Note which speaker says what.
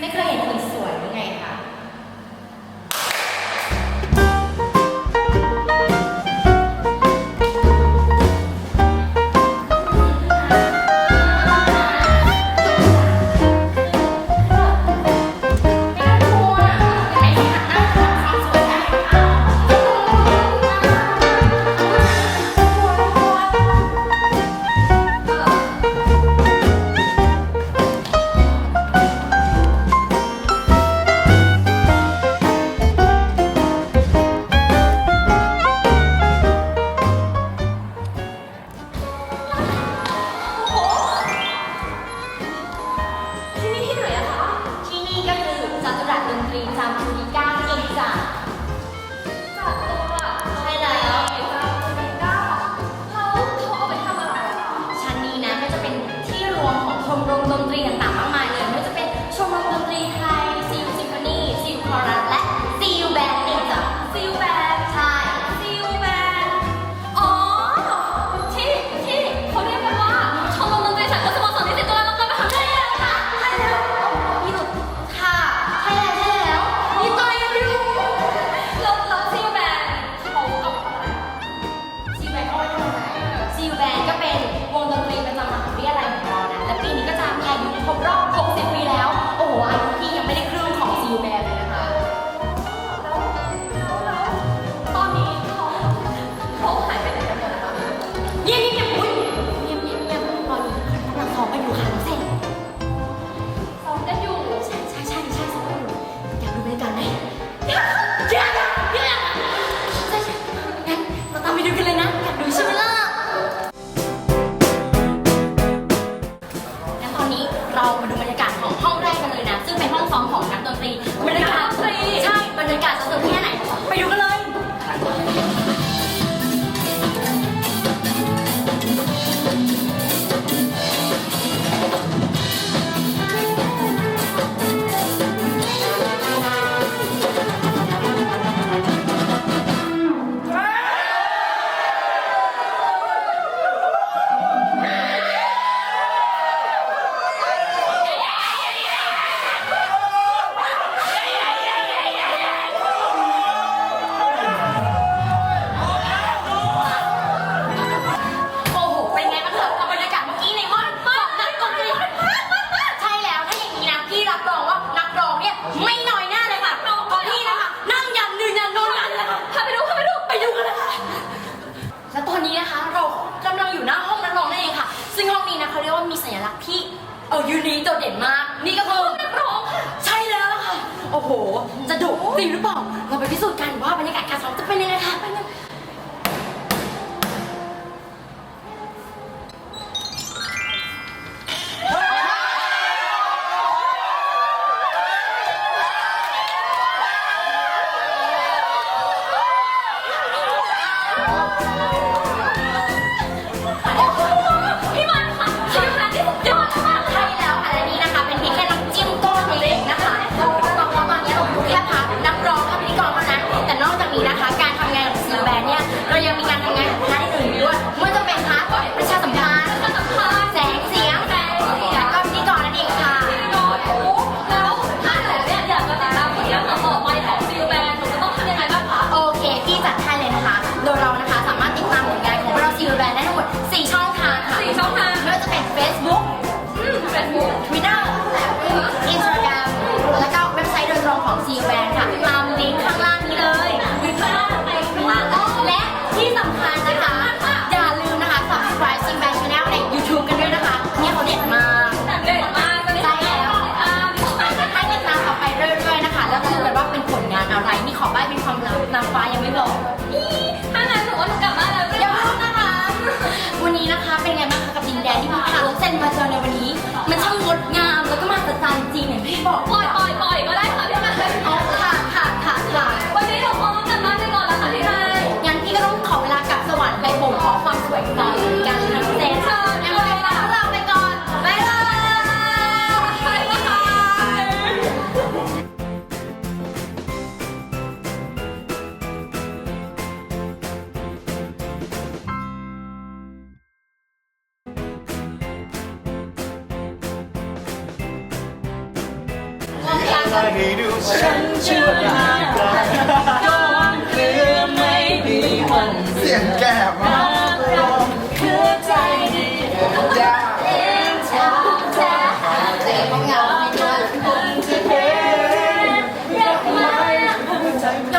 Speaker 1: ไม่เคยเห็นคนสวยยัง
Speaker 2: ไงคะ
Speaker 1: ไม่น้อ
Speaker 2: ยห
Speaker 1: น้า
Speaker 2: เล
Speaker 1: ยค่ะ
Speaker 2: เพ
Speaker 1: ราะนี่นะคะ นั่งยันนึ่งยันนอนยันเลยค่ะพาไปดูพาไปดูไปดูกันเลยค่ะและตอนนี้นะคะเรากำลังอยู่หน้าห้องนักร้องนั่นเองค่ะ ซึ่งห้องนี้นะเขาเรียกว่ามีสัญลักษณ์ที่เออยูนีโดดเด่นมาก นี่ก็คือนักร้องค่ะ ใช่แล้วค่ะ โอ้โห จะดุจริงหรือเปล่า เราไปพิสูจน์กันว่าบรรยากาศการซ้อมจะเป็นยังไงค่ะไปเลย ยังมีการทำงานของพาร์ทอื่งด้วยเมื่อจะเป็นพาร์ทประชาสัมพันธ์แสงเสียงแล้วก็พิธีกรนั่นเองค่ะ
Speaker 2: โอเค
Speaker 1: พี่จัดให้เลยนะคะ โดยเรานะคะสามารถติดตามผลงานของเราซีแบรนได้ทั้งหมด 4 ช่องทางค่ะ
Speaker 2: สี่ช่องทาง
Speaker 1: ไม่ว่าจเป็น Facebook Twitter Instagram แล้วก็เว็บไซต์โดยตรงของ
Speaker 2: ซี
Speaker 1: แบนค่ะตา
Speaker 3: ลาให้ดูฉันชั่วร้ายกว่า
Speaker 2: ก็คือไม่มีวัน
Speaker 3: เสียงแก่มาก
Speaker 2: รักเราคือใจเดียว
Speaker 3: ยาก